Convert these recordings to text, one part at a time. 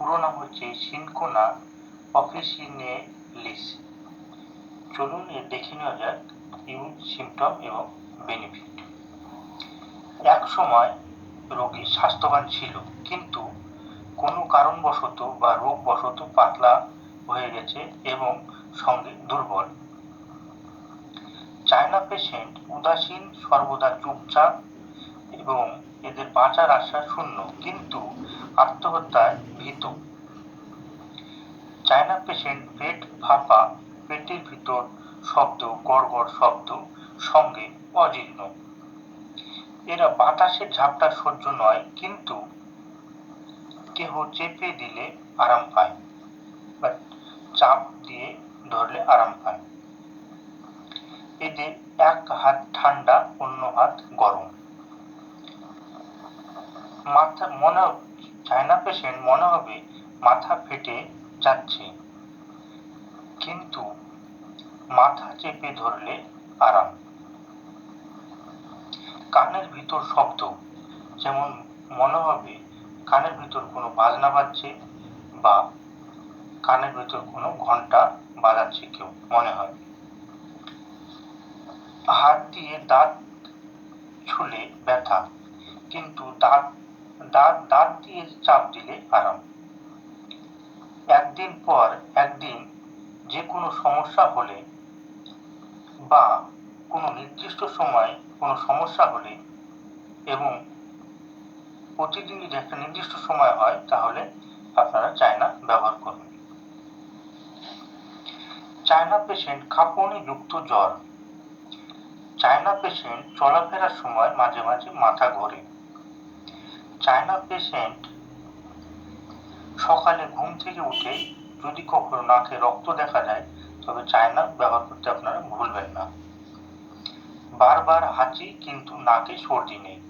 পুরো নাম হচ্ছে সিনকোনা অফিসিনেলিস চলুন এর দেখে নেওয়া যাক ইউজ সিমটম এবং বেনিফিট। এক সময় রোগী স্বাস্থ্যবান ছিল, কিন্তু কোনো কারণবশত বা রোগবশত পাতলা হয়ে গেছে এবং সঙ্গে দুর্বল। চায়না পেশেন্ট উদাসীন, সর্বদা চুপচাপ এবং এদের বাঁচার আশা শূন্য, কিন্তু আত্মহত্যায় ভীত। চায়না পেশেন্ট পেট ফাঁপা, পেটের ভিতর শব্দ, গড়গড় শব্দ, সঙ্গে অজীর্ণ। এরা বাতাসের ঝাপটা সহ্য নয়, কিন্তু কেহ চেপে দিলে আরাম পায় বা চাপ দিয়ে ধরলে আরাম পায়। এদের এক হাত ঠান্ডা, অন্য হাত গরম। মাথা, মনে চায়না পেশেন্ট মনে হবে মাথা ফেটে যাচ্ছে। কিন্তু মাথা চেপে ধরলে আরাম। কানের ভিতর শব্দ, যেমন মনে হবে কানের ভিতর কোনো বাজনা বাজছে বা কানের ভিতর কোনো ঘণ্টা বাজাচ্ছে কেউ, মনে হয়। হাত দিয়ে দাঁত ছুলে ব্যথা, কিন্তু দাঁত দাঁত দাঁত দিয়ে চাপ দিলে আরাম একদিন পর একদিন যে কোনো সমস্যা হলে বা কোনো নির্দিষ্ট সময় কোনো সমস্যা হলে এবং প্রতিদিন যদি একটা নির্দিষ্ট সময় হয়, তাহলে আপনারা চায়না ব্যবহার করবেন চায়না পেশেন্ট কাঁপুনি যুক্ত জ্বর। চায়না পেশেন্ট চলাফেরার সময় মাঝে মাঝে মাথা ঘোরে। চায়না পেশেন্ট সকালে ঘুম থেকে উঠে যদি কখনো নাকে রক্ত দেখা যায়, তবে চায়না ব্যবহার করতে আপনারা ভুলবেন না। বারবার হাঁচি কিন্তু নাকে সর্দি নেই।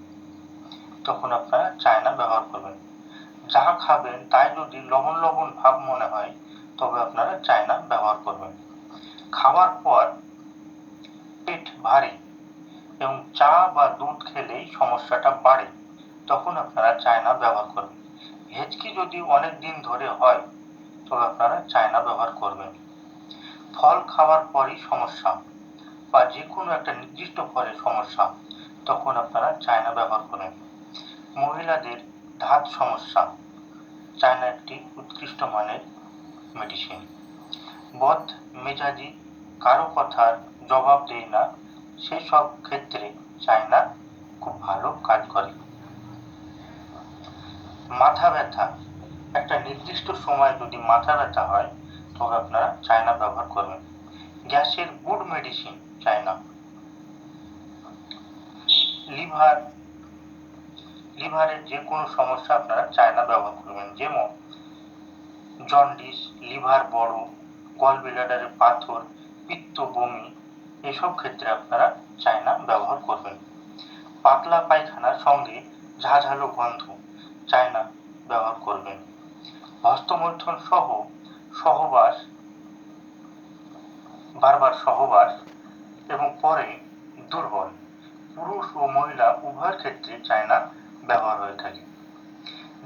তখন আপনারা চায়না ব্যবহার করবেন। যা খাবেন তাই যদি লবণ লবণ ভাব মনে হয়, তবে আপনারা চায়না ব্যবহার করবেন। খাওয়ার পর পেট ভারী এবং চা বা দুধ খেলেই সমস্যাটা বাড়ে। তখন আপনারা চায়না ব্যবহার করবেন। হেঁচকি যদি অনেক দিন ধরে হয়, তবে আপনারা চায়না ব্যবহার করবেন। ফল খাওয়ার পরই সমস্যা বা যে কোনো একটা নির্দিষ্ট ফলের সমস্যা, তখন আপনারা চায়না ব্যবহার করেন মহিলাদের ধাত সমস্যা, চায়না একটি উৎকৃষ্ট মানের মেডিসিন বদ মেজাজি, কারও কথার জবাব দেয় না, সেসব ক্ষেত্রে চায়না খুব ভালো কাজ করে। মাথা ব্যথা, একটা নির্দিষ্ট সময় যদি মাথা ব্যথা হয়, তবে আপনারা চায়না ব্যবহার করবেন। গ্যাসের গুড মেডিসিন চায়না। লিভার, লিভারের যে কোনো সমস্যা আপনারা চায়না ব্যবহার করবেন। যেমন জন্ডিস, লিভার বড় গল ব্লাডারে পাথর, পিত্ত বমি, এসব ক্ষেত্রে আপনারা চায়না ব্যবহার করবেন। পাতলা পায়খানার সঙ্গে ঝাঝালো গন্ধ চায়না ব্যবহার করবেন হস্তমৈথুন সহ সহবাস, বারবার সহবাস এবং পরে দুর্বল। পুরুষ ও মহিলা উভয়ের ক্ষেত্রে চায়না ব্যবহার হয়ে থাকে।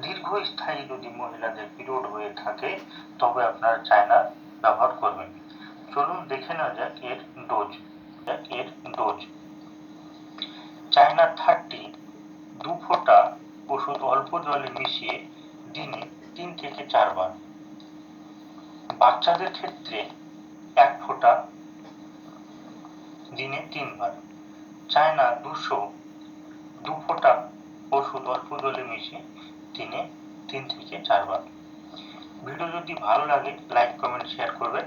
দীর্ঘস্থায়ী যদি মহিলাদের পিরিয়ড হয়ে থাকে, তবে আপনারা চায়না ব্যবহার করবেন। চলুন দেখে নেওয়া যাক এর ডোজ। এর ডোজ। চায়না থার্টি ওষুধ অল্প জলে মিশিয়ে দিনে তিন থেকে চারবার। বাচ্চাদের ক্ষেত্রে এক ফোঁটা দিনে তিনবার। চায়না দুশো, দু ফোঁটা ওষুধ অল্প জলে মিশিয়ে দিনে তিন থেকে চারবার। ভিডিও যদি ভালো লাগে, লাইক, কমেন্ট, শেয়ার করবেন।